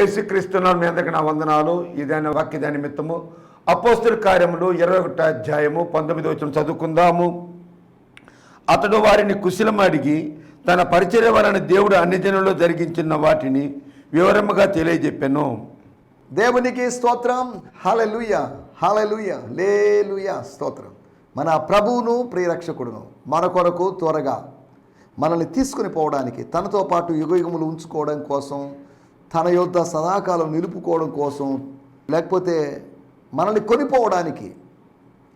యేసుక్రీస్తున్న మీ అందరికి నా వందనాలు. ఇదైన వాక్యద నిమిత్తము. అపోస్తుల కార్యములు ఇరవై ఒకటి అధ్యాయము పంతొమ్మిది వచ్చిన చదువుకుందాము. అతడు వారిని కుశలం అడిగి తన పరిచర్య వలన దేవుడు అన్ని జనంలో జరిగించిన వాటిని వివరముగా తెలియజెప్పాను. దేవునికి స్తోత్రం. హలలుయ హలలుయ లేలుయ స్తోత్రం. మన ప్రభువును ప్రియరక్షకుడును మన కొరకు త్వరగా మనల్ని తీసుకుని పోవడానికి తనతో పాటు యుగయుగములు ఉంచుకోవడం కోసం తన యొద్ద సదాకాలం నిలుపుకోవడం కోసం లేకపోతే మనల్ని కొనిపోవడానికి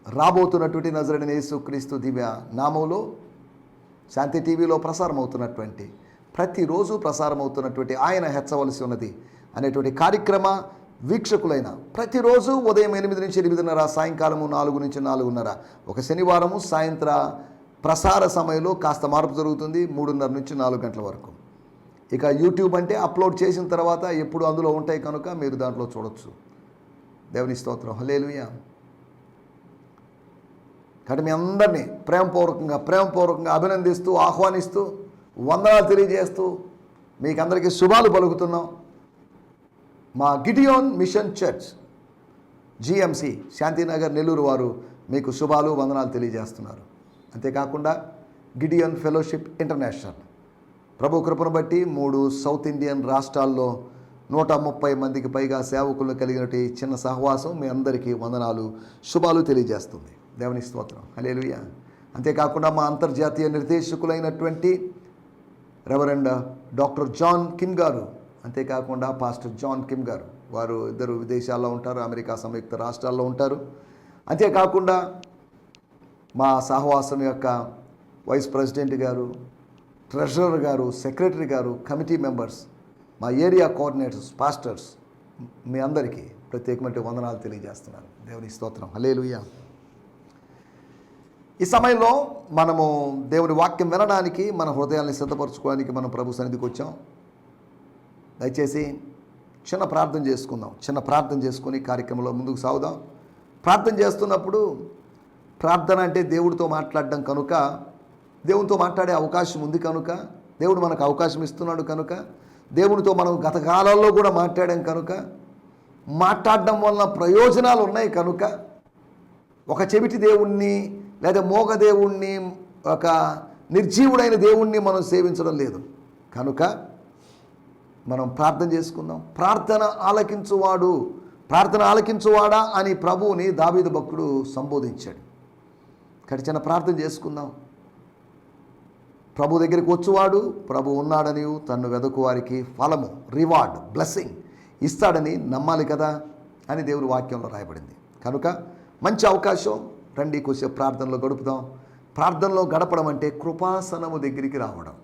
రాబోతున్నటువంటి నజరడిన యేసుక్రీస్తు దివ్య నామంలో శాంతి టీవీలో ప్రసారం అవుతున్నటువంటి ప్రతిరోజు ప్రసారం అవుతున్నటువంటి ఆయన హెచ్చవలసి ఉన్నది అనేటువంటి కార్యక్రమ వీక్షకులైన ప్రతిరోజు ఉదయం ఎనిమిది నుంచి ఎనిమిదిన్నర సాయంకాలము నాలుగు నుంచి నాలుగున్నర ఒక శనివారము సాయంత్ర ప్రసార సమయంలో కాస్త మార్పు జరుగుతుంది మూడున్నర నుంచి నాలుగు గంటల వరకు. ఇక యూట్యూబ్ అంటే అప్లోడ్ చేసిన తర్వాత ఎప్పుడు అందులో ఉంటాయి కనుక మీరు దాంట్లో చూడొచ్చు. దేవుని స్తోత్రం. హలేలుయా కాబట్టి మీ అందరినీ ప్రేమపూర్వకంగా ప్రేమపూర్వకంగా అభినందిస్తూ ఆహ్వానిస్తూ వందనాలు తెలియజేస్తూ మీకు అందరికీ శుభాలు పలుకుతున్నాం. మా Gideon mission church GMC Shantinagar Nellore వారు మీకు శుభాలు వందనాలు తెలియజేస్తున్నారు. అంతేకాకుండా గిడియన్ ఫెలోషిప్ ఇంటర్నేషనల్. ప్రభు కృపను బట్టి మూడు సౌత్ ఇండియన్ రాష్ట్రాల్లో నూట ముప్పై మందికి పైగా సేవకులను కలిగినటువంటి చిన్న సహవాసం మీ అందరికీ వందనాలు శుభాలు తెలియజేస్తుంది. దేవుని స్తోత్రం. హలేలుయ అంతేకాకుండా మా అంతర్జాతీయ నిర్దేశకులైనటువంటి రెవరెండ్ డాక్టర్ జాన్ కిమ్ గారు అంతేకాకుండా పాస్టర్ జాన్ కిమ్ గారు. వారు ఇద్దరు విదేశాల్లో ఉంటారు అమెరికా సంయుక్త రాష్ట్రాల్లో ఉంటారు. అంతేకాకుండా మా సహవాసం యొక్క వైస్ ప్రెసిడెంట్ గారు ట్రెజరర్ గారు సెక్రటరీ గారు కమిటీ మెంబర్స్ మా ఏరియా కోఆర్డినేటర్స్ పాస్టర్స్ మీ అందరికీ ప్రత్యేకమైన వందనాలు తెలియజేస్తున్నాను. దేవుని స్తోత్రం. హలేలుయ్యా ఈ సమయంలో మనము దేవుని వాక్యం వినడానికి మన హృదయాన్ని సిద్ధపరచుకోవడానికి మనం ప్రభు సన్నిధికి వచ్చాం. దయచేసి చిన్న ప్రార్థన చేసుకుందాం. చిన్న ప్రార్థన చేసుకుని కార్యక్రమంలో ముందుకు సాగుదాం. ప్రార్థన చేస్తున్నప్పుడు ప్రార్థన అంటే దేవుడితో మాట్లాడడం కనుక దేవునితో మాట్లాడే అవకాశం ఉంది కనుక దేవుడు మనకు అవకాశం ఇస్తున్నాడు కనుక దేవునితో మనం గత కాలాల్లో కూడా మాట్లాడాం కనుక మాట్లాడడం వలన ప్రయోజనాలు ఉన్నాయి కనుక ఒక చెవిటి దేవుణ్ణి లేదా మోగ దేవుణ్ణి ఒక నిర్జీవుడైన దేవుణ్ణి మనం సేవించడం లేదు. కనుక మనం ప్రార్థన చేసుకుందాం. ప్రార్థన ఆలకించువాడు ప్రార్థన ఆలకించువాడా అని ప్రభువుని దావీదు భక్తుడు సంబోధించాడు. కడిచిన ప్రార్థన చేసుకుందాం. ప్రభు దగ్గరికి వచ్చువాడు ప్రభు ఉన్నాడని తన్ను వెదకు వారికి ఫలము రివార్డ్ బ్లెస్సింగ్ ఇస్తాడని నమ్మాలి కదా అని దేవుడు వాక్యంలో రాయబడింది. కనుక మంచి అవకాశం. రండి కొద్దిసేపు ప్రార్థనలో గడుపుదాం. ప్రార్థనలో గడపడం అంటే కృపాసనము దగ్గరికి రావడం.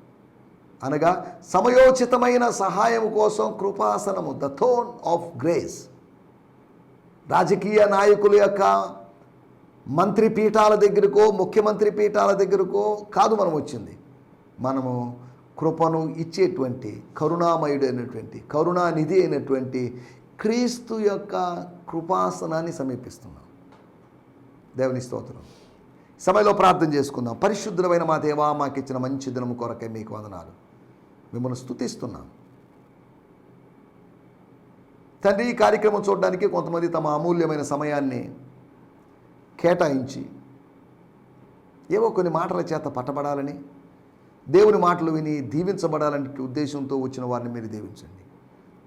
అనగా సమయోచితమైన సహాయం కోసం కృపాసనము ద థోన్ ఆఫ్ గ్రేస్ రాజకీయ నాయకుల యొక్క మంత్రి పీఠాల దగ్గరకో ముఖ్యమంత్రి పీఠాల దగ్గరకో కాదు మనం వచ్చింది. మనము కృపను ఇచ్చేటువంటి కరుణామయుడు అయినటువంటి కరుణానిధి అయినటువంటి క్రీస్తు యొక్క కృపాసనాన్ని సమీపిస్తున్నాం. దేవుని స్తోత్రం. సమయంలో ప్రార్థన చేసుకుందాం. పరిశుద్ధమైన మా దేవా మాకు ఇచ్చిన మంచి దినం కొరకే మీకు వందనాలు. మిమ్మల్ని స్తుతిస్తున్నాం. తండ్రి ఈ కార్యక్రమం చూడడానికి కొంతమంది తమ అమూల్యమైన సమయాన్ని కేటాయించి ఏవో కొన్ని మాటల చేత పట్టబడాలని దేవుని మాటలు విని దీవించబడాలనే ఉద్దేశంతో వచ్చిన వారిని మీరు దీవించండి.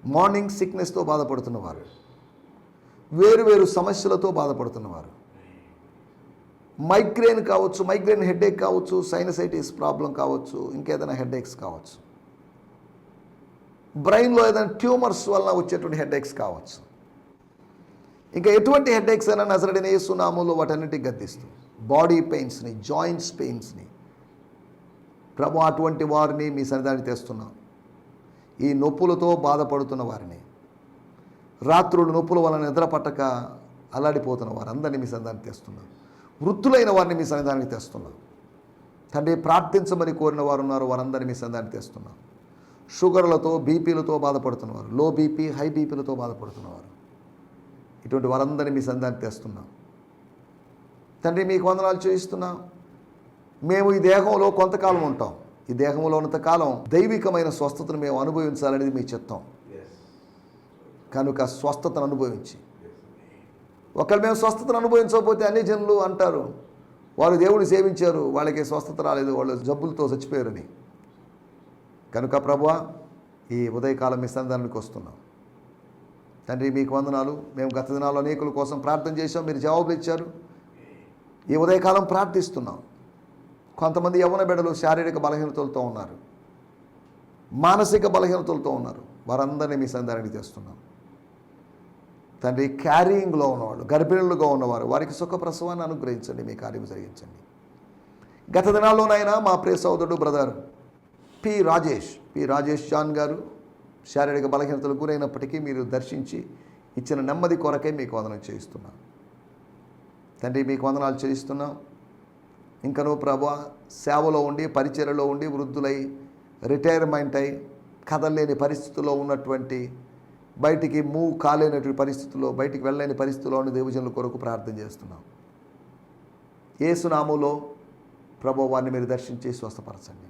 మార్నింగ్ సిక్నెస్తో బాధపడుతున్నవారు వేరు వేరు సమస్యలతో బాధపడుతున్నవారు మైగ్రేన్ కావచ్చు మైగ్రేన్ హెడేక్ కావచ్చు సైనసైటిస్ ప్రాబ్లం కావచ్చు ఇంకేదైనా హెడేక్స్ కావచ్చు. బ్రెయిన్లో ఏదైనా ట్యూమర్స్ వలన వచ్చేటువంటి హెడేక్స్ కావచ్చు. ఇంకా ఎటువంటి హెడేక్స్ అయినా నజరడిన యేసునామంలో వాటన్నిటికి గద్దిస్తూ బాడీ పెయిన్స్ని జాయింట్స్ పెయిన్స్ని ప్రభు అటువంటి వారిని మీ సన్నిధానికి తెస్తున్నాం. ఈ నొప్పులతో బాధపడుతున్న వారిని రాత్రులు నొప్పుల వలన నిద్ర పట్టక అల్లాడిపోతున్న వారందరినీ మీ సన్నిధానికి తెస్తున్నాం. వృద్ధులైన వారిని మీ సన్నిధానికి తెస్తున్నాం. తండ్రి ప్రార్థించమని కోరిన వారు ఉన్నారు వారందరినీ మీ సన్నిధానికి తెస్తున్నాం. షుగర్లతో బీపీలతో బాధపడుతున్నవారు లో బీపీ హై బీపీలతో బాధపడుతున్నవారు ఇటువంటి వారందరినీ మీ సందాన్ని తెస్తున్నాం. తండ్రి మీకు వందనాలు చూపిస్తున్నాం మేము ఈ దేహంలో కొంతకాలం ఉంటాం. ఈ దేహంలో ఉన్నంత కాలం దైవికమైన స్వస్థతను మేము అనుభవించాలనేది మీ చిత్తం. కనుక స్వస్థతను అనుభవించి. ఒకళ్ళు మేము స్వస్థతను అనుభవించకపోతే అన్ని జనులు అంటారు వారు దేవుడిని సేవించారు వాళ్ళకి స్వస్థత రాలేదు వాళ్ళు జబ్బులతో చచ్చిపోయారని. కనుక ప్రభు ఈ ఉదయకాలం మీ సంధానానికి వస్తున్నాం. తండ్రి మీకు వందనాలు. మేము గత దినాల్లో అనేకుల కోసం ప్రార్థన చేశాం మీరు జవాబులు ఇచ్చారు. ఈ ఉదయకాలం ప్రార్థిస్తున్నాం. కొంతమంది యవన బిడ్డలు శారీరక బలహీనతలతో ఉన్నారు. మానసిక బలహీనతలతో ఉన్నారు. వారందరినీ మీ సంధానానికి చేస్తున్నాం. తండ్రి క్యారీయింగ్లో ఉన్నవాళ్ళు గర్భిణులుగా ఉన్నవారు వారికి సుఖ ప్రసవాన్ని అనుగ్రహించండి మీ కార్యం జరిగించండి. గత దినాల్లోనైనా మా ప్రియ సోదరుడు brother P Rajesh P Rajesh John గారు శారీరక బలహీనతలు గురైనప్పటికీ మీరు దర్శించి ఇచ్చిన నెమ్మది కొరకే మీకు వందనం చేయిస్తున్నాం. తండ్రి మీకు వందనాలు చేయిస్తున్నాం. ఇంకనూ ప్రభు సేవలో ఉండి పరిచర్యలో ఉండి వృద్ధులై రిటైర్మెంట్ అయి కదలలేని పరిస్థితుల్లో ఉన్నటువంటి బయటికి మూవ్ కాలేనటువంటి పరిస్థితుల్లో బయటికి వెళ్ళలేని పరిస్థితుల్లో ఉన్న దేవజనుల కొరకు ప్రార్థన చేస్తున్నాం. ఏసునాములో ప్రభు వారిని మీరు దర్శించి స్వస్థపరచండి.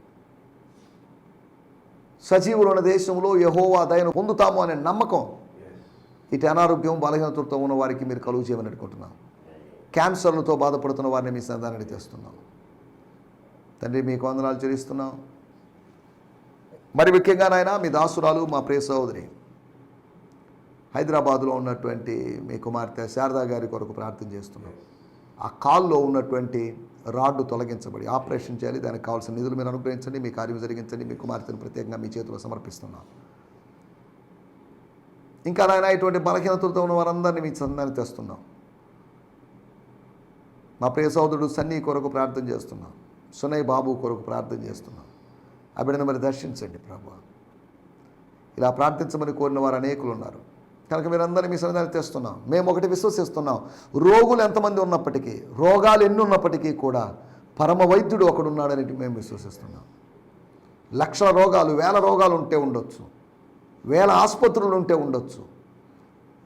సజీవులు ఉన్న దేశంలో యహోవా దయను పొందుతాము అనే నమ్మకం ఇటు అనారోగ్యం బలహీనతలతో ఉన్న వారికి మీరు కలుగు చేయమని అనుకుంటున్నాం. క్యాన్సర్లతో బాధపడుతున్న వారిని మీ సంధానాన్ని తెస్తున్నాం. తండ్రి మీకు వందనాలు చెల్లిస్తున్నాం. మరి ముఖ్యంగా నాయన మీ దాసురాలు మా ప్రియ సహోదరి హైదరాబాద్లో ఉన్నటువంటి మీ కుమార్తె శారదా గారి కొరకు ప్రార్థన చేస్తున్నాం. ఆ కాల్లో ఉన్నటువంటి రాడ్డు తొలగించబడి ఆపరేషన్ చేయాలి. దానికి కావాల్సిన నిధులు మీరు అనుగ్రహించండి. మీ కార్యం జరిగించండి. మీ కుమార్తెను ప్రత్యేకంగా మీ చేతిలో సమర్పిస్తున్నాం. ఇంకా నాయన ఇటువంటి బలహీనతలతో ఉన్న వారందరినీ మీ సందాన్ని తెస్తున్నాం. మా ప్రియ సోదరుడు సన్నీ కొరకు ప్రార్థన చేస్తున్నాం. సునయ్ బాబు కొరకు ప్రార్థన చేస్తున్నాం. ఆ బిడ్డను మరి దర్శించండి ప్రభు. ఇలా ప్రార్థించమని కోరిన వారు అనేకులు ఉన్నారు కనుక మీరందరినీ మీ సన్నిధానం తెస్తున్నాం. మేము ఒకటి విశ్వసిస్తున్నాం. రోగులు ఎంతమంది ఉన్నప్పటికీ రోగాలు ఎన్ని ఉన్నప్పటికీ కూడా పరమ వైద్యుడు ఒకడున్నాడని మేము విశ్వసిస్తున్నాం. లక్షల రోగాలు వేల రోగాలు ఉంటే ఉండొచ్చు. వేల ఆసుపత్రులు ఉంటే ఉండొచ్చు.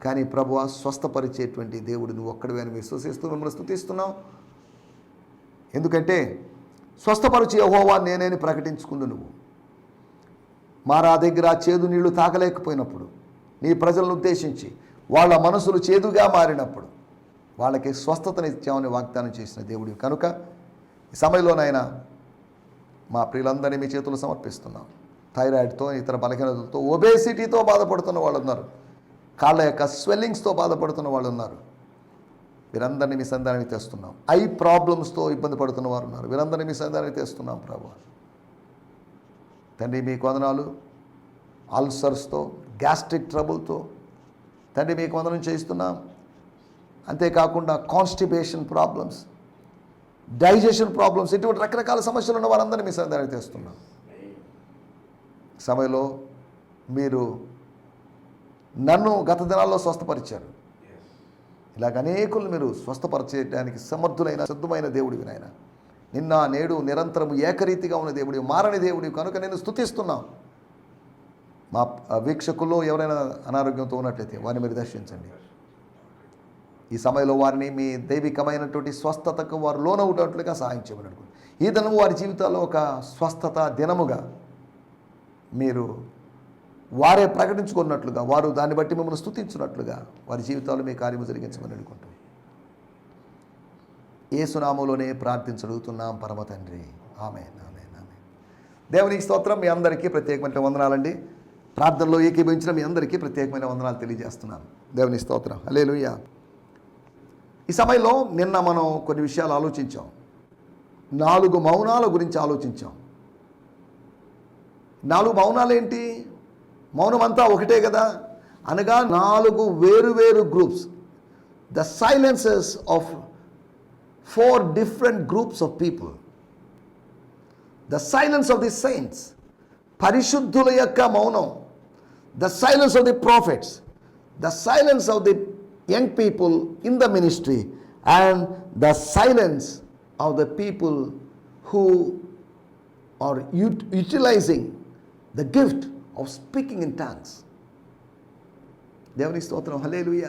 కానీ ప్రభు స్వస్థపరిచేటువంటి దేవుడు నువ్వు ఒక్కడివే అని విశ్వసిస్తూ మిమ్మల్ని స్థుతిస్తున్నావు ఎందుకంటే స్వస్థపరిచే యెహోవా నేనేని ప్రకటించుకుందు నువ్వు. మారా దగ్గర చేదు నీళ్ళు తాగలేకపోయినప్పుడు నీ ప్రజలను ఉద్దేశించి వాళ్ళ మనసులు చేదుగా మారినప్పుడు వాళ్ళకి స్వస్థతనిచ్చామని వాగ్దానం చేసిన దేవుడి కనుక ఈ సమయంలోనైనా మా ప్రియులందరినీ మీ చేతులు సమర్పిస్తున్నాం. థైరాయిడ్తో ఇతర బలహీనతలతో ఒబేసిటీతో బాధపడుతున్న వాళ్ళు ఉన్నారు కాళ్ళ యొక్క స్వెల్లింగ్స్తో బాధపడుతున్న వాళ్ళు ఉన్నారు. వీరందరినీ మీ సంధానానికి తెస్తున్నాం. ఐ ప్రాబ్లమ్స్తో ఇబ్బంది పడుతున్న వారు ఉన్నారు. వీరందరినీ మీ సంధానానికి తెస్తున్నాం ప్రభు. తండ్రి మీకు వందనాలు. అల్సర్స్తో గ్యాస్ట్రిక్ ట్రబుల్తో తండ్రి మీకు వందనం చేయిస్తున్నాం. అంతేకాకుండా కాన్స్టిపేషన్ ప్రాబ్లమ్స్ డైజెషన్ ప్రాబ్లమ్స్ ఇటువంటి రకరకాల సమస్యలు ఉన్న వారందరినీ మీ సంధానానికి తెస్తున్నాం. సమయంలో మీరు నన్ను గత దినాల్లో స్వస్థపరిచారు. ఇలాగ అనేకులు మీరు స్వస్థపరచేయడానికి సమర్థులైన సిద్ధమైన దేవుడివి నాయన. నిన్న నేడు నిరంతరం ఏకరీతిగా ఉన్న దేవుడి మారని దేవుడి కనుక నేను స్థుతిస్తున్నాను మా వీక్షకుల్లో ఎవరైనా అనారోగ్యంతో ఉన్నట్లయితే వారిని మీరు దర్శించండి. ఈ సమయంలో వారిని మీ దైవికమైనటువంటి స్వస్థతకు వారు లోనవుటట్లుగా సహాయం చేయమని ఈ దినము వారి జీవితాల్లో ఒక స్వస్థత దినముగా మీరు వారే ప్రకటించుకున్నట్లుగా వారు దాన్ని బట్టి మిమ్మల్ని స్తుతించినట్లుగా వారి జీవితాలు మీ కార్యము జరిగించమని అనుకుంటున్నాం ఏసునామంలోనే ప్రార్థించగలుగుతున్నాం పరమ తండ్రి. ఆమె ఆమె ఆమె దేవునికి స్తోత్రం మీ అందరికీ ప్రత్యేకమైన వందనాలండి. ప్రార్థనలో ఏకీభవించిన మీ అందరికీ ప్రత్యేకమైన వందనాలు తెలియజేస్తున్నాను. దేవుని స్తోత్రం. అలే ఈ సమయంలో నిన్న మనం కొన్ని విషయాలు ఆలోచించాం. నాలుగు మౌనాల గురించి ఆలోచించాం. నాలుగు మౌనాలు ఏంటి మౌనమంతా ఒకటే కదా? అనగా నాలుగు వేరు వేరు groups the silences of four different groups of people the silence of the saints పరిశుద్ధుల యొక్క మౌనం. The silence of the prophets the silence of the young people in the ministry and the silence of the people who are utilising the gift of speaking in tongues దేవుని స్తోత్రం. Hallelujah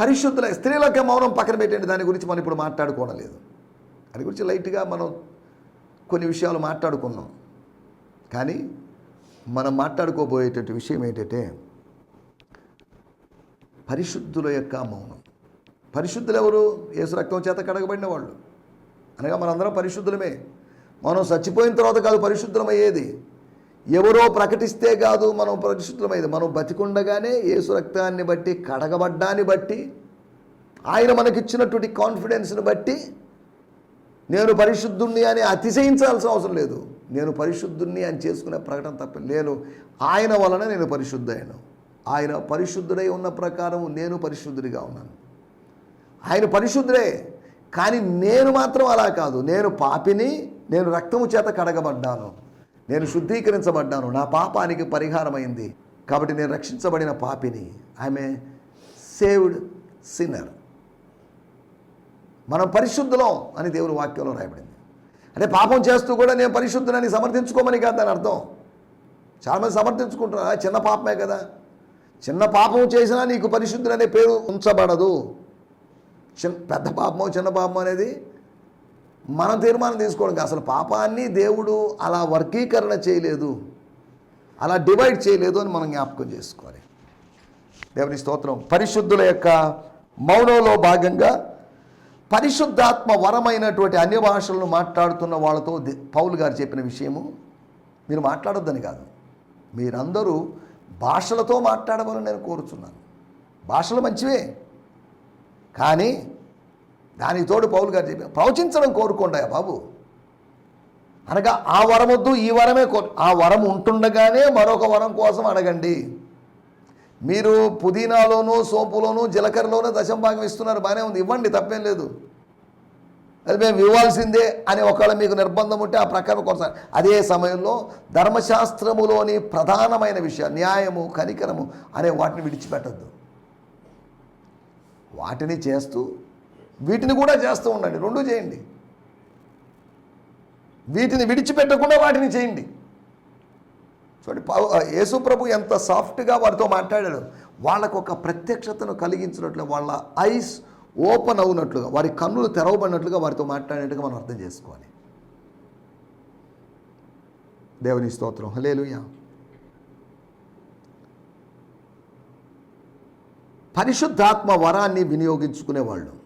పరిశుద్ధుల స్త్రీలకే మౌనం పక్కన పెట్టండి. దాని గురించి మనం ఇప్పుడు మాట్లాడుకోవడం లేదు. దాని గురించి లైట్గా మనం కొన్ని విషయాలు మాట్లాడుకున్నాం. కానీ మనం మాట్లాడుకోబోయేటటువంటి విషయం ఏంటంటే పరిశుద్ధుల యొక్క మౌనం. పరిశుద్ధులు ఎవరు? యేసు రక్తం చేత కడగబడిన వాళ్ళు. అనగా మనందరం పరిశుద్ధులమే. మనం చచ్చిపోయిన తర్వాత కాదు పరిశుద్ధమయ్యేది ఎవరో ప్రకటిస్తే కాదు మనం పరిశుద్ధమయ్యేది మనం బతికుండగానే యేసు రక్తాన్ని బట్టి కడగబడ్డాన్ని బట్టి ఆయన మనకిచ్చినటువంటి కాన్ఫిడెన్స్ని బట్టి నేను పరిశుద్ధుణ్ణి అని అతిశయించాల్సిన అవసరం లేదు. నేను పరిశుద్ధుణ్ణి అని చేసుకునే ప్రకటన తప్ప నేను ఆయన వలన నేను పరిశుద్ధయ్యాను. ఆయన పరిశుద్ధుడై ఉన్న ప్రకారం నేను పరిశుద్ధుడిగా ఉన్నాను. ఆయన పరిశుద్ధుడే. కానీ నేను మాత్రం అలా కాదు. నేను పాపిని నేను రక్తము చేత కడగబడ్డాను. నేను శుద్ధీకరించబడ్డాను. నా పాపానికి పరిహారమైంది. కాబట్టి నేను రక్షించబడిన పాపిని. ఆమె సేవ్డ్ సిన్నర్ మనం పరిశుద్ధులం అని దేవుని వాక్యంలో రాయబడింది. అంటే పాపం చేస్తూ కూడా నేను పరిశుద్ధునని సమర్థించుకోమని కాదు దాని అర్థం. చాలామంది సమర్థించుకుంటున్నారు చిన్న పాపమే కదా. చిన్న పాపం చేసినా నీకు పరిశుద్ధులనే పేరు ఉంచబడదు. చిన్న పెద్ద పాపమో చిన్న పాపం అనేది మనం తీర్మానం తీసుకోవడం అసలు పాపాన్ని దేవుడు అలా వర్గీకరణ చేయలేదు. అలా డివైడ్ చేయలేదు అని మనం జ్ఞాపకం చేసుకోవాలి. దేవుని స్తోత్రం. పరిశుద్ధుల యొక్క మౌనంలో భాగంగా పరిశుద్ధాత్మ వరమైనటువంటి అన్య భాషలను మాట్లాడుతున్న వాళ్ళతో ది- పౌలు గారు చెప్పిన విషయము మీరు మాట్లాడొద్దని కాదు. మీరందరూ భాషలతో మాట్లాడమని నేను కోరుచున్నాను. భాషలు మంచివే. కానీ దానికి తోడు పౌలు గారు చెప్పి ప్రవచించడం కోరుకోండి బాబు. అనగా ఆ వరం వద్దు ఈ వరమే కో ఆ వరం ఉంటుండగానే మరొక వరం కోసం అడగండి. మీరు పుదీనాలోనూ సోపులోనూ జీలకర్రలోనూ దశం భాగం ఇస్తున్నారు బాగానే ఉంది. ఇవ్వండి తప్పేం లేదు. అది మేము ఇవ్వాల్సిందే అని ఒకవేళ మీకు నిర్బంధం ఉంటే ఆ ప్రకారం కొనసాగ అదే సమయంలో ధర్మశాస్త్రములోని ప్రధానమైన విషయం న్యాయము కనికరము అనే వాటిని విడిచిపెట్టద్దు. వాటిని చేస్తూ వీటిని కూడా చేస్తూ ఉండండి. రెండు చేయండి. వీటిని విడిచిపెట్టకుండా వాటిని చేయండి. చూడండి యేసు ప్రభు ఎంత సాఫ్ట్గా వారితో మాట్లాడాడు. వాళ్ళకు ఒక ప్రత్యక్షతను కలిగించినట్లు వాళ్ళ ఐస్ ఓపెన్ అవునట్లుగా వారి కన్నులు తెరవబడినట్లుగా వారితో మాట్లాడినట్టుగా మనం అర్థం చేసుకోవాలి. దేవుని స్తోత్రం. హలేలుయా పరిశుద్ధాత్మ వరాన్ని వినియోగించుకునేవాళ్ళు.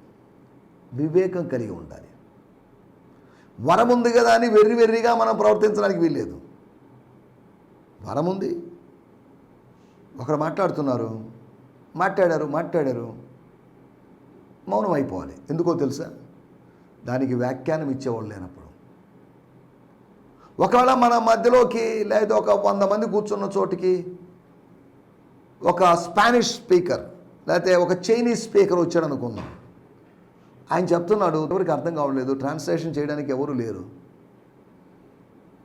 వివేకం కలిగి ఉండాలి. వరం ఉంది కదా అని వెర్రి వెర్రిగా మనం ప్రవర్తించడానికి వీల్లేదు. వరం ఉంది. ఒకరు మాట్లాడుతున్నారు. మాట్లాడారు మాట్లాడారు. మౌనం అయిపోవాలి. ఎందుకో తెలుసా? దానికి వ్యాఖ్యానం ఇచ్చేవాళ్ళు లేనప్పుడు. ఒకవేళ మన మధ్యలోకి లేదా ఒక వంద మంది కూర్చున్న చోటికి ఒక స్పానిష్ స్పీకర్ లేకపోతే ఒక చైనీస్ స్పీకర్ వచ్చాడు అనుకుందాం ఆయన చెప్తున్నాడు ఎవరికి అర్థం కావట్లేదు. ట్రాన్స్లేషన్ చేయడానికి ఎవరు లేరు.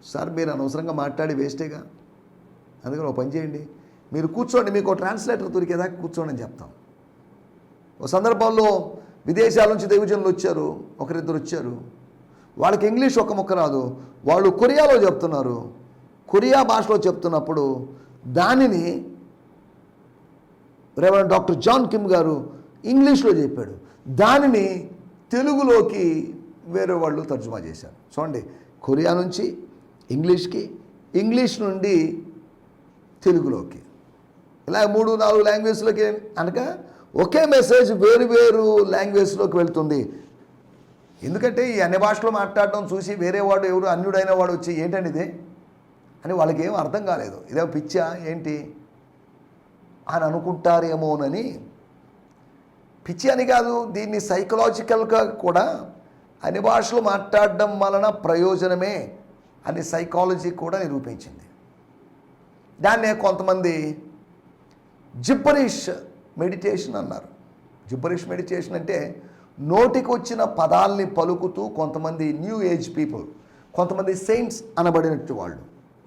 సార్ మీరు అనవసరంగా మాట్లాడి వేస్టేగా. అందుకని ఒక పని చేయండి. మీరు కూర్చోండి మీకు ట్రాన్స్లేటర్ దొరికేదాకా కూర్చోండి అని చెప్తాం. ఒక సందర్భంలో విదేశాల నుంచి దైవజనులు వచ్చారు ఒకరిద్దరు వచ్చారు. వాళ్ళకి ఇంగ్లీష్ ఒక ముక్క రాదు. వాళ్ళు కొరియాలో చెప్తున్నారు. కొరియా భాషలో చెప్తున్నప్పుడు దానిని రెవరెండ్ డాక్టర్ జాన్ కిమ్ గారు ఇంగ్లీష్లో చెప్పాడు. దానిని తెలుగులోకి వేరే వాళ్ళు తర్జుమా చేశారు. చూడండి కొరియా నుంచి ఇంగ్లీష్కి ఇంగ్లీష్ నుండి తెలుగులోకి. ఇలా మూడు నాలుగు లాంగ్వేజ్లోకి అనగా ఒకే మెసేజ్ వేరు వేరు లాంగ్వేజ్లోకి వెళ్తుంది. ఎందుకంటే ఈ అన్ని భాషలో మాట్లాడడం చూసి వేరే వాడు ఎవరు అన్యుడైన వాడు వచ్చి ఏంటండి ఇది? అని వాళ్ళకి ఏం అర్థం కాలేదు. ఇదే పిచ్చా? ఏంటి? అని అనుకుంటారేమోనని పిచ్చి అని కాదు దీన్ని సైకలాజికల్గా కూడా అన్ని భాషలు మాట్లాడడం వలన ప్రయోజనమే అని సైకాలజీ కూడా నిరూపించింది. దాన్నే కొంతమంది జిబ్బరిష్ మెడిటేషన్ అన్నారు. జిబ్బరిష్ మెడిటేషన్ అంటే నోటికి వచ్చిన పదాల్ని పలుకుతూ కొంతమంది న్యూ ఏజ్ పీపుల్ కొంతమంది సెయింట్స్ అనబడినట్టు వాళ్ళు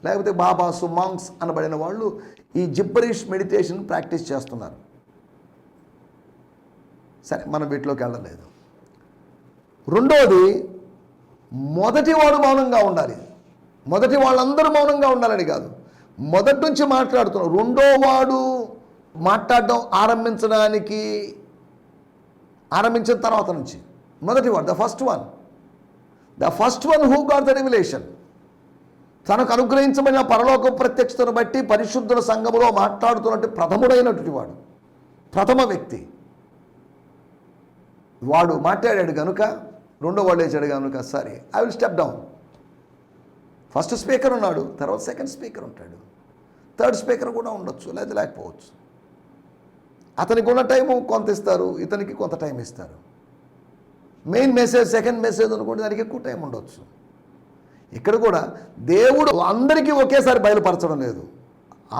లేకపోతే బాబాసు మాంగ్స్ అనబడిన వాళ్ళు ఈ జిబ్బరిష్ మెడిటేషన్ ప్రాక్టీస్ చేస్తున్నారు. సరే మనం వీటిలోకి వెళ్ళలేదు. రెండోది మొదటి వాడు మౌనంగా ఉండాలి. మొదటి వాళ్ళందరూ మౌనంగా ఉండాలని కాదు. మొదటి నుంచి మాట్లాడుతున్నాం. రెండో వాడు మాట్లాడడం ఆరంభించడానికి ఆరంభించిన తర్వాత నుంచి. మొదటి వాడు the first one the first one who got the revolution తనకు అనుగ్రహించబడిన పరలోక ప్రత్యక్షతను బట్టి పరిశుద్ధుల సంఘములో మాట్లాడుతున్నట్టు ప్రథముడైనటువంటి వాడు. ప్రథమ వ్యక్తి. వాడు మాట్లాడాడు కనుక రెండో వాడు లేచాడు కనుక సరే I will step down first speaker ఉన్నాడు తర్వాత సెకండ్ స్పీకర్ ఉంటాడు. థర్డ్ స్పీకర్ కూడా ఉండొచ్చు లేదా లేకపోవచ్చు. అతనికి ఉన్న టైము కొంత ఇస్తారు ఇతనికి కొంత టైం ఇస్తారు. మెయిన్ మెసేజ్ సెకండ్ మెసేజ్ అనుకుంటే దానికి ఎక్కువ టైం ఉండొచ్చు. ఇక్కడ కూడా దేవుడు అందరికీ ఒకేసారి బయలుపరచడం లేదు.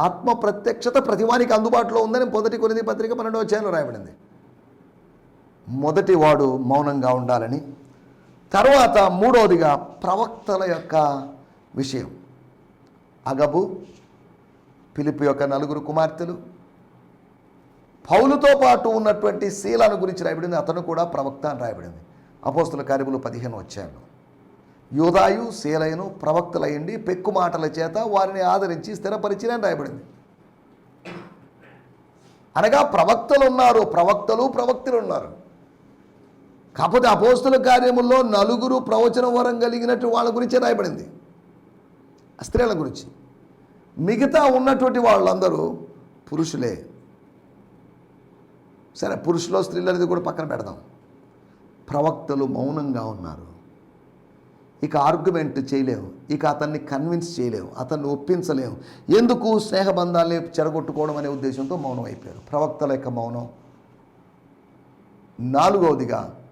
ఆత్మ ప్రత్యక్షత ప్రతివానికి అందుబాటులో ఉందని మొదటి కొనిది పత్రిక పన్నెండవ అధ్యాయంలో రాయబడింది. మొదటి వాడు మౌనంగా ఉండాలని. తర్వాత మూడవదిగా ప్రవక్తల యొక్క విషయం. అగబు పిలిపి యొక్క నలుగురు కుమార్తెలు. పౌలుతో పాటు ఉన్నటువంటి శీలను గురించి రాయబడింది అతను కూడా ప్రవక్త అని రాయబడింది. అపోస్తుల కార్యములు పదిహేను వచ్చాను యూదాయు శీలయను ప్రవక్తలయ్యండి పెక్కు మాటల చేత వారిని ఆదరించి స్థిరపరిచిన రాయబడింది. అనగా ప్రవక్తలు ఉన్నారు ప్రవక్తలు ప్రవక్తలు ఉన్నారు. కాకపోతే అపోస్తుల కార్యముల్లో నలుగురు ప్రవచన వరం కలిగినట్టు వాళ్ళ గురించే రాయబడింది. స్త్రీల గురించి. మిగతా ఉన్నటువంటి వాళ్ళందరూ పురుషులే. సరే పురుషులో స్త్రీలు అనేది కూడా పక్కన పెడదాం. ప్రవక్తలు మౌనంగా ఉన్నారు. ఇక ఆర్గ్యుమెంట్ చేయలేము ఇక అతన్ని కన్విన్స్ చేయలేము అతన్ని ఒప్పించలేము ఎందుకు స్నేహబంధాలని చెడగొట్టుకోవడం అనే ఉద్దేశంతో మౌనం అయిపోయారు. ప్రవక్తల యొక్క మౌనం. నాలుగవదిగా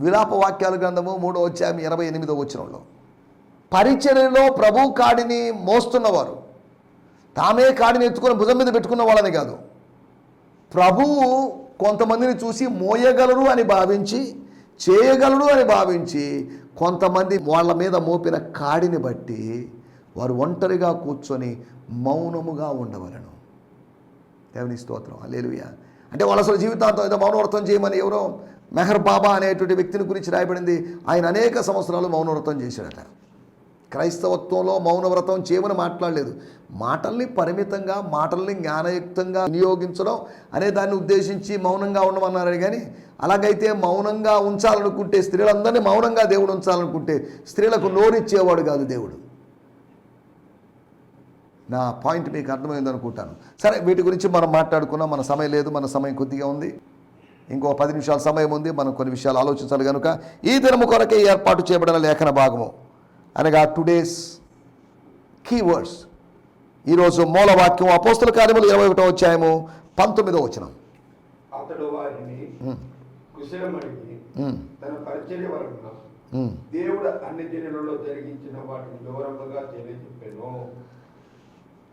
విలాప వాక్యాల గ్రంథము మూడో అధ్యాయం ఇరవై ఎనిమిదో వచ్చినంలో పరిచర్యలో ప్రభు కాడిని మోస్తున్నవారు. తామే కాడిని ఎత్తుకొని భుజం మీద పెట్టుకున్న వాళ్ళని కాదు. ప్రభువు కొంతమందిని చూసి మోయగలరు అని భావించి చేయగలడు అని భావించి కొంతమంది వాళ్ళ మీద మోపిన కాడిని బట్టి వారు ఒంటరిగా కూర్చొని మౌనముగా ఉండవలను. దేవుని స్తోత్రం. అలేలుయ అంటే వాళ్ళ అసలు జీవితాంతం ఏదో మౌనవ్రతం చేయమని ఎవరో మెహర్ బాబా అనేటువంటి వ్యక్తిని గురించి రాయబడింది. ఆయన అనేక సంవత్సరాలు మౌనవ్రతం చేశాడట. క్రైస్తవత్వంలో మౌనవ్రతం చేయమని మాట్లాడలేదు. మాటల్ని పరిమితంగా మాటల్ని జ్ఞానయుక్తంగా వినియోగించడం అనే దాన్ని ఉద్దేశించి మౌనంగా ఉండమన్నారని కానీ అలాగైతే మౌనంగా ఉంచాలనుకుంటే స్త్రీలందరినీ మౌనంగా దేవుడు ఉంచాలనుకుంటే స్త్రీలకు నోరిచ్చేవాడు కాదు దేవుడు. నా పాయింట్ మీకు అర్థమైంది అనుకుంటాను సరే వీటి గురించి మనం మాట్లాడుకున్నాం. మన సమయం లేదు మన సమయం కొద్దిగా ఉంది. ఇంకో పది నిమిషాల సమయం ఉంది మనం కొన్ని విషయాలు ఆలోచించాలి కనుక ఈ దినము కొరకే ఏర్పాటు చేయబడిన లేఖన భాగము. అనగా టుడేస్ కీవర్డ్స్ ఈరోజు మూలవాక్యం అపోస్తుల కార్యములు ఇరవై ఒకటో అధ్యాయము పంతొమ్మిదో తెలియజెప్పాను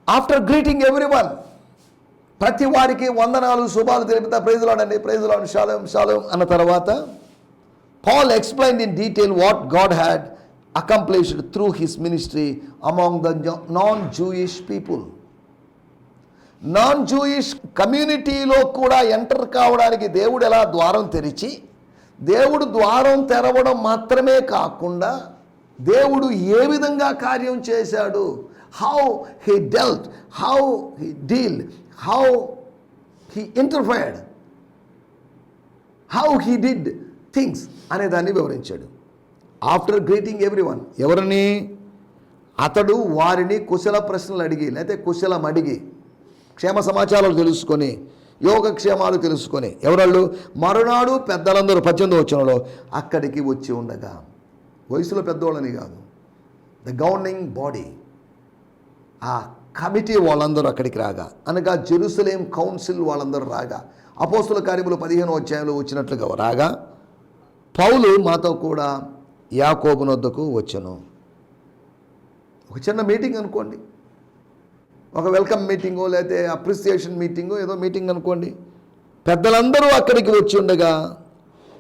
ఆఫ్టర్ గ్రీటింగ్ ఎవ్రీ వన్ ప్రతి వారికి వందనాలు శుభాలు తెలిపితే. ప్రైజులాడండి ప్రైజులాడు శాలం శాలం అన్న తర్వాత Paul explain in detail what God had accomplished through his ministry among the non Jewish people non Jewish కమ్యూనిటీలో కూడా ఎంటర్ కావడానికి దేవుడు ఎలా ద్వారం తెరిచి దేవుడు ద్వారం తెరవడం మాత్రమే కాకుండా దేవుడు ఏ విధంగా కార్యం చేశాడు how he dealt how he deal how he interfered how he did things అనే దాన్ని వివరించాడు. ఆఫ్టర్ గ్రీటింగ్ ఎవ్రీ వన్ ఎవరిని? అతడు వారిని కుశల ప్రశ్నలు అడిగి లేకపోతే కుశలం అడిగి క్షేమ సమాచారాలు తెలుసుకొని యోగక్షేమాలు తెలుసుకొని ఎవరాళ్ళు? మరునాడు పెద్దలందరూ పద్దెనిమిది వచ్చినలో అక్కడికి వచ్చి ఉండగా వయసులో పెద్దోళ్ళని కాదు ద గవర్నింగ్ బాడీ ఆ కమిటీ వాళ్ళందరూ అక్కడికి రాగా అనగా జెరూసలేం కౌన్సిల్ వాళ్ళందరూ రాగా అపోస్తుల కార్యములు పదిహేను అధ్యాయంలో వచ్చినట్లుగా రాగా పౌలు మాతో కూడా యాకోబునొద్దకు వచ్చను. ఒక చిన్న మీటింగ్ అనుకోండి. ఒక వెల్కమ్ మీటింగో లేకపోతే అప్రిసియేషన్ మీటింగో ఏదో మీటింగ్ అనుకోండి. పెద్దలందరూ అక్కడికి వచ్చి ఉండగా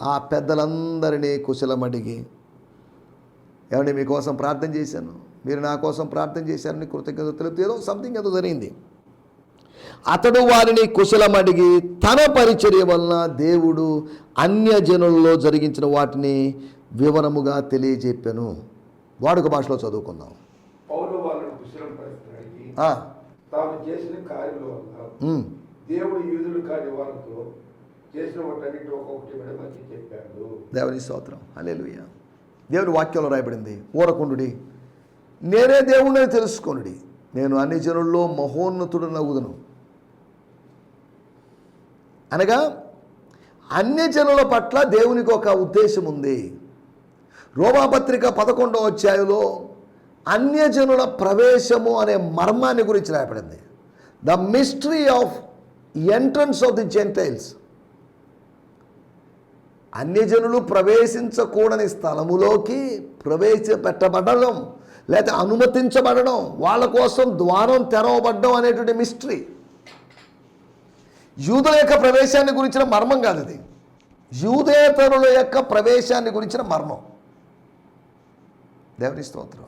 ఆ పెద్దలందరినీ కుశలం అడిగి ఏమండి మీకోసం ప్రార్థన చేశాను. మీరు నా కోసం ప్రార్థన చేశారని కృతజ్ఞత తెలుపుతూ ఏదో సంథింగ్ ఏదో జరిగింది. అతడు వారిని కుశలం అడిగి తన పరిచర్య వలన దేవుడు అన్యజనులలో జరిగించిన వాటిని వివరముగా తెలియజెప్పాను. వాడుక భాషలో చదువుకుందాం. చేసిన కార్యముల వల్ల దేవుడు యూదుల చేసిన వాటన్నిటి ఒక్కొక్కటి చెప్పాడు. దేవుని స్తోత్రం. హల్లెలూయా. దేవుని వాక్యంలో రాయబడింది. ఊరకుండుడి నేనే దేవుణ్ణి తెలుసుకొనుడి. నేను అన్ని జనుల్లో మహోన్నతుడు నవ్వుదును అనగా అన్య జనుల పట్ల దేవునికి ఒక ఉద్దేశం ఉంది రోమాపత్రిక పదకొండవ అధ్యాయంలో అన్యజనుల ప్రవేశము అనే మర్మాన్ని గురించి రాయబడింది. The mystery of entrance of the gentiles అన్యజనులు ప్రవేశించకూడని స్థలములోకి ప్రవేశపెట్టబడడం. లేదా అనుమతించబడడం వాళ్ళ కోసం ద్వారం తెరవబడడం అనేటువంటి మిస్టరీ యూదుల యొక్క ప్రవేశాన్ని గురించిన మర్మం కాదు ఇది యూదేతరుల యొక్క ప్రవేశాన్ని గురించిన మర్మం. దేవుని స్తోత్రం.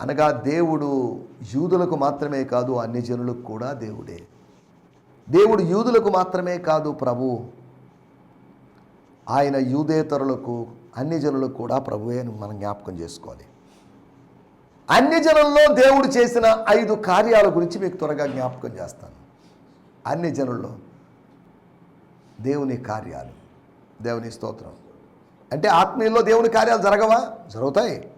అనగా దేవుడు యూదులకు మాత్రమే కాదు అన్ని జనులకు కూడా దేవుడే. దేవుడు యూదులకు మాత్రమే కాదు ప్రభు. ఆయన యూదేతరులకు అన్ని జనులకు కూడా ప్రభువే అని మనం జ్ఞాపకం చేసుకోవాలి. అన్ని జనుల్లో దేవుడు చేసిన ఐదు కార్యాల గురించి మీకు త్వరగా జ్ఞాపకం చేస్తాను. అన్ని జనుల్లో దేవుని కార్యాలు దేవుని స్తోత్రం. అంటే ఆత్మీయుల్లో దేవుని కార్యాలు జరగవా? జరుగుతాయి.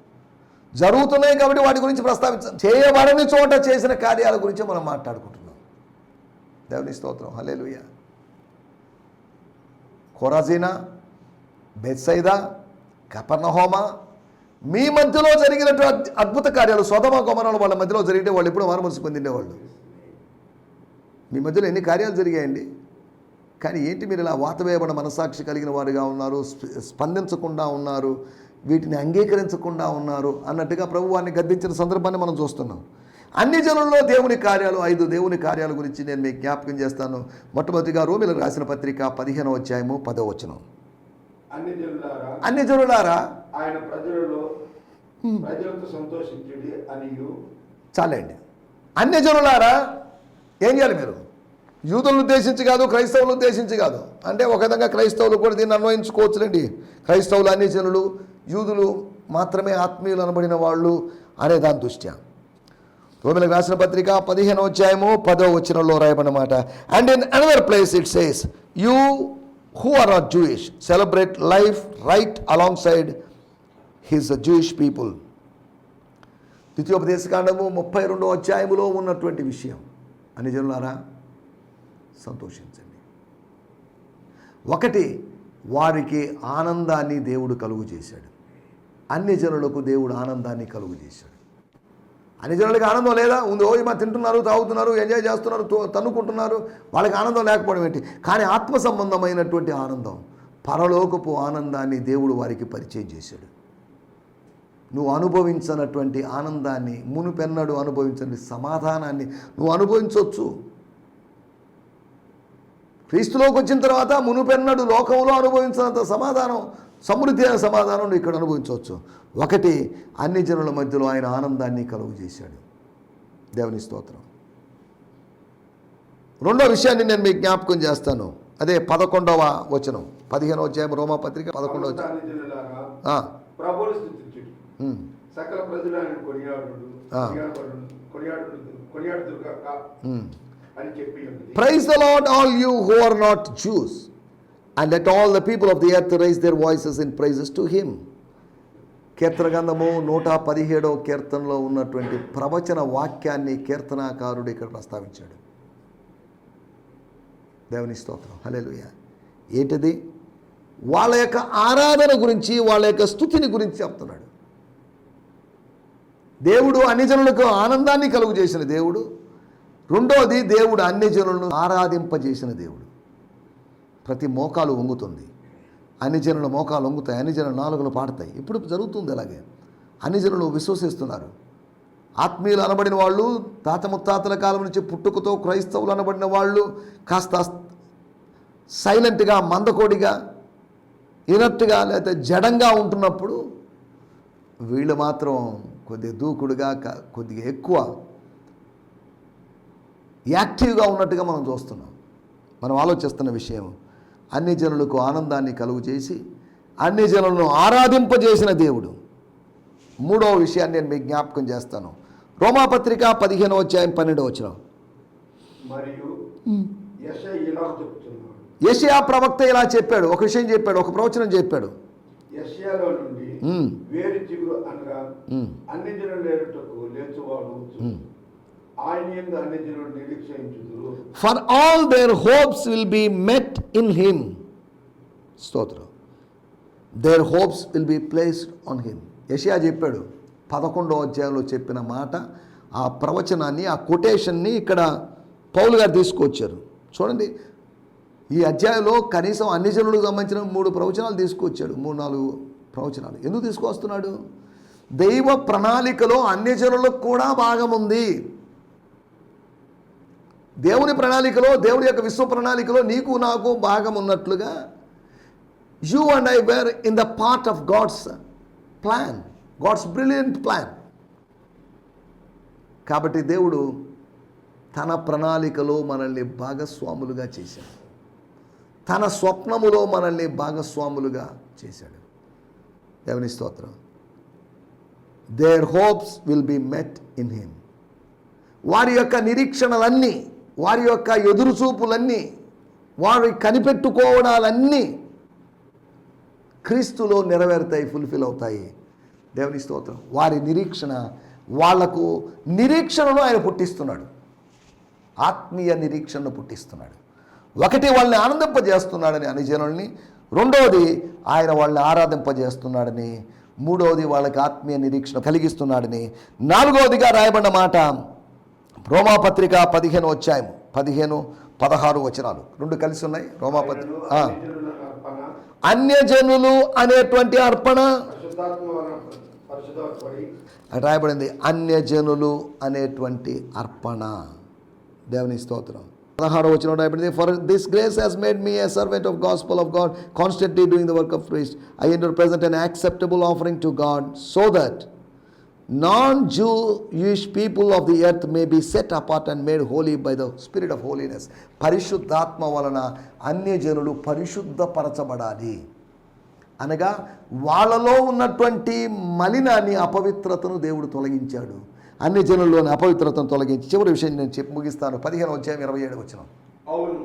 జరుగుతున్నాయి కాబట్టి వాటి గురించి ప్రస్తావించాం చేయబడని చోట చేసిన కార్యాల గురించి మనం మాట్లాడుకుంటున్నాం. దేవుని స్తోత్రం. హలేలుయ కొరాజీనా బెత్సైదా కపర్ణహోమా మీ మధ్యలో జరిగినటువంటి అద్భుత కార్యాలు సోదమ గోమరాలు వాళ్ళ మధ్యలో జరిగితే వాళ్ళు ఎప్పుడూ మారుమనసు పొందిండేవాళ్ళు మీ మధ్యలో ఎన్ని కార్యాలు జరిగాయండి? కానీ ఏంటి మీరు ఇలా వాతవేయబడిన మనసాక్షి కలిగిన వారుగా ఉన్నారు స్ప- స్పందించకుండా ఉన్నారు వీటిని అంగీకరించకుండా ఉన్నారు అన్నట్టుగా ప్రభు వారిని గద్దించిన సందర్భాన్ని మనం చూస్తున్నాం. అన్ని జనుల్లో దేవుని కార్యాలు ఐదు దేవుని కార్యాల గురించి నేను మీకు జ్ఞాపకం చేస్తాను. మొట్టమొదటిగా రోమిలకు రాసిన పత్రిక పదిహేనవ అధ్యాయము పదో వచనం. అన్ని జనులారా? ఆయన ప్రజలలో ప్రజలతో సంతోషించుడి అనియు. చాలండి. అన్ని జనులారా? ఏం చేయాలి మీరు? యూదులను ఉద్దేశించి కాదు క్రైస్తవులను ఉద్దేశించి కాదు. అంటే ఒక విధంగా క్రైస్తవులు కూడా దీన్ని అన్వయించుకోవచ్చులేండి. క్రైస్తవులు అన్ని జనులు యూదులు మాత్రమే ఆత్మీయులు అనబడిన వాళ్ళు అనే దాని దృష్ట్యా. రోమిలకు రాసిన పత్రిక పదిహేనో అధ్యాయము పదో వచనంలో రాయబడినమాట and in another place it says you who are not Jewish celebrate life right alongside his Jewish people ద్వితీయోపదేశకాండము ముప్పై రెండో అధ్యాయములో ఉన్నటువంటి విషయం. అని జనులారా సంతోషించండి. ఒకటి వారికి ఆనందాన్ని దేవుడు కలుగు చేశాడు. అన్ని జనులకు దేవుడు ఆనందాన్ని కలుగు చేశాడు. అన్ని జనులకు ఆనందం లేదా? ఉంది. ఓ మా తింటున్నారు తాగుతున్నారు ఎంజాయ్ చేస్తున్నారు తో- తన్నుకుంటున్నారు. వాళ్ళకి ఆనందం లేకపోవడం ఏంటి? కానీ ఆత్మ సంబంధమైనటువంటి ఆనందం పరలోకపు ఆనందాన్ని దేవుడు వారికి పరిచయం చేశాడు. నువ్వు అనుభవించినటువంటి ఆనందాన్ని మునుపెన్నడు అనుభవించని సమాధానాన్ని నువ్వు అనుభవించవచ్చు క్రీస్తులోకి వచ్చిన తర్వాత మునుపెన్నడు లోకంలో అనుభవించినంత సమాధానం సమృద్ధి అయిన సమాధానం నువ్వు ఇక్కడ అనుభవించవచ్చు. ఒకటి అన్ని జనుల మధ్యలో ఆయన ఆనందాన్ని కలుగు చేశాడు. దేవుని స్తోత్రం. రెండో విషయాన్ని నేను మీకు జ్ఞాపకం చేస్తాను. అదే పదకొండవ వచనం. పదిహేనవ అధ్యాయం రోమా పత్రిక పదకొండవ వచనం అన్ని జనులారా ఆ, ప్రభువును స్థుతించుడి. ఉమ్, సకల ప్రజలు ఆయన కొనియాడు ఆ. కొనియాడు కొనియాడు కొనియాడుదురు కాక ఉమ్. అని చెప్పి ఉన్నది Praise the Lord, all you who are not and let all the people of the earth raise their voices in praises to him కీర్తన గంధము నూట పదిహేడవ కీర్తనలో ఉన్నటువంటి ప్రవచన వాక్యాన్ని కీర్తనాకారుడు ఇక్కడ ప్రస్తావించాడు. దేవుని స్తోత్రం. హలేలుయ ఏంటిది? వాళ్ళ యొక్క ఆరాధన గురించి వాళ్ళ యొక్క స్థుతిని గురించి చెప్తున్నాడు. దేవుడు అన్ని జనులకు ఆనందాన్ని కలుగు చేసిన దేవుడు. రెండోది దేవుడు అన్ని జనులను ఆరాధింపజేసిన దేవుడు. ప్రతి మోకాలు వంగుతుంది. అన్ని జనుల మోకాలు వంగుతాయి అన్ని జనుల నాలుగులు పాడతాయి. ఇప్పుడు జరుగుతుంది అలాగే. అన్ని జనులు విశ్వసిస్తున్నారు. ఆత్మీయులు అనబడిన వాళ్ళు తాత ముత్తాతల కాలం నుంచి పుట్టుకతో క్రైస్తవులు అనబడిన వాళ్ళు కాస్త సైలెంట్గా మందకోడిగా ఇనట్టుగా లేకపోతే జడంగా ఉంటున్నప్పుడు వీళ్ళు మాత్రం కొద్దిగా దూకుడుగా కొద్దిగా ఎక్కువ యాక్టివ్గా ఉన్నట్టుగా మనం చూస్తున్నాం. మనం ఆలోచిస్తున్న విషయం అన్ని జనులకు ఆనందాన్ని కలుగు చేసి అన్ని జనులను ఆరాధింపజేసిన దేవుడు. మూడవ విషయాన్ని నేను మీకు జ్ఞాపకం చేస్తాను. రోమాపత్రిక పదిహేనవ అధ్యాయం పన్నెండవ వచ్చిన యెషయా ప్రవక్త ఇలా చెప్పాడు ఒక విషయం చెప్పాడు ఒక ప్రవచనం చెప్పాడు. నుండి. వేరు. అన్ని for all their hopes will be met in him స్తోత్రం. Their hopes will be placed on him యషియా చెప్పాడు పదకొండో అధ్యాయంలో చెప్పిన మాట ఆ ప్రవచనాన్ని ఆ కొటేషన్ని ఇక్కడ పౌలు గారు తీసుకొచ్చారు చూడండి ఈ అధ్యాయంలో కనీసం అన్ని జనులకు సంబంధించిన మూడు ప్రవచనాలు తీసుకొచ్చాడు మూడు నాలుగు ప్రవచనాలు. ఎందుకు తీసుకొస్తున్నాడు దైవ ప్రణాళికలో అన్ని జనులకు కూడా భాగం ఉంది. దేవుని ప్రణాళికలో దేవుని యొక్క విశ్వ ప్రణాళికలో నీకు నాకు భాగం ఉన్నట్లుగా you and I were in the part of God's plan God's brilliant plan కాబట్టి దేవుడు తన ప్రణాళికలో మనల్ని భాగస్వాములుగా చేశాడు. తన స్వప్నములో మనల్ని భాగస్వాములుగా చేశాడు. దేవుని స్తోత్రం. Their hopes will be met in him వారి యొక్క నిరీక్షణలన్నీ వారి యొక్క ఎదురుచూపులన్నీ వారి కనిపెట్టుకోవడాలన్నీ క్రీస్తులో నెరవేరుతాయి ఫుల్ఫిల్ అవుతాయి. దేవుని స్తోత్రం. వారి నిరీక్షణ వాళ్ళకు నిరీక్షణను ఆయన పుట్టిస్తున్నాడు. ఆత్మీయ నిరీక్షణను పుట్టిస్తున్నాడు. ఒకటి వాళ్ళని ఆనందింపజేస్తున్నాడని అనుజనుల్ని రెండవది ఆయన వాళ్ళని ఆరాధింపజేస్తున్నాడని మూడవది వాళ్ళకి ఆత్మీయ నిరీక్షణ కలిగిస్తున్నాడని నాలుగవదిగా రాయబడిన మాట రోమాపత్రిక పదిహేను వచ్చాయం పదిహేను పదహారు వచనాలు. రెండు కలిసి ఉన్నాయి? రోమాపత్రిక అన్యజనులు అనేటువంటి అర్పణ? రాయబడింది. అన్యజనులు అనేటువంటి అర్పణ. దేవుని స్తోత్రం. పదహారు వచ్చిన రాయబడింది for this grace has made me a servant of gospel of God constantly doing the work of priest I enter present an acceptable offering to God so that non Jewish people of the earth may be set apart and made holy by the spirit of holiness పరిశుద్ధాత్మ వలన అన్యజనులు పరిశుద్ధపరచబడాలి. అనగా వాళ్ళలో ఉన్నటువంటి మలినాన్ని అపవిత్రతను దేవుడు తొలగించాడు. అన్ని జనుల్లోని అపవిత్రతను తొలగించి చివరి విషయం నేను చెప్పి ముగిస్తాను. పదిహేను వచ్చాము ఇరవై ఏడు వచ్చినాం అవును.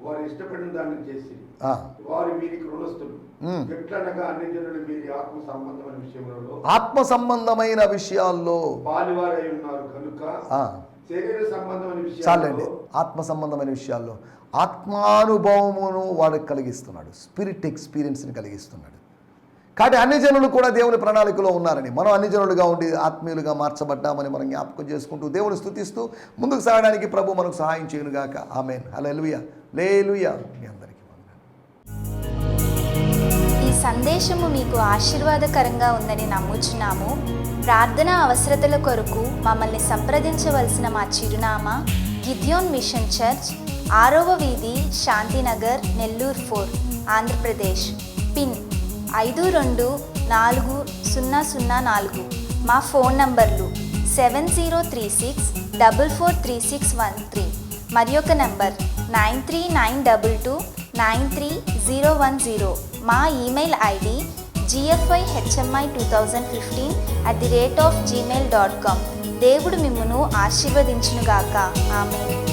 వారు ఇష్టపడిన దాన్ని చేసి వారు వీరికి రుణస్థులు. ఎట్లనగా అన్ని జనులు వీరి ఆత్మ సంబంధమైన విషయంలో ఆత్మ సంబంధమైన విషయాల్లో పాలువారై ఉన్నారు కనుక ఆ, శరీర సంబంధమైన చాలండి. ఆత్మ సంబంధమైన విషయాల్లో ఆత్మానుభవమును వాడికి కలిగిస్తున్నాడు. స్పిరిట్ ఎక్స్పీరియన్స్ని కలిగిస్తున్నాడు. కాబట్టి అన్ని జనులు కూడా దేవుని ప్రణాళికలో ఉన్నారని మనం అన్ని జనులుగా ఉండి ఆత్మీయులుగా మార్చబడ్డామని మనం జ్ఞాపకం చేసుకుంటూ దేవుని స్థుతిస్తూ ముందుకు సాగడానికి ప్రభు మనకు సహాయం చేయనుగాక. ఆమెన్. హల్లెలూయా. లేలుయా. మీ అందరికీ ఈ సందేశము మీకు ఆశీర్వాదకరంగా ఉందని నమ్ముచున్నాము. ప్రార్థన అవసరతల కొరకు మమ్మల్ని సంప్రదించవలసిన మా చిరునామా గిద్యోన్ మిషన్ చర్చ్ ఆరవ వీధి శాంతినగర్ నెల్లూరు ఫోర్ ఆంధ్రప్రదేశ్. పిన్ ఐదు రెండు నాలుగు సున్నా సున్నా నాలుగు. మా ఫోన్ నంబర్లు seven zero three six double four three six one three. మరి ఒక number nine three nine double two nine three zero one zero. మా email ID GFI HMI two thousand fifteen at the rate of Gmail dot com. దేవుడు మిమ్మును ఆశీర్వదించునుగాక. ఆమె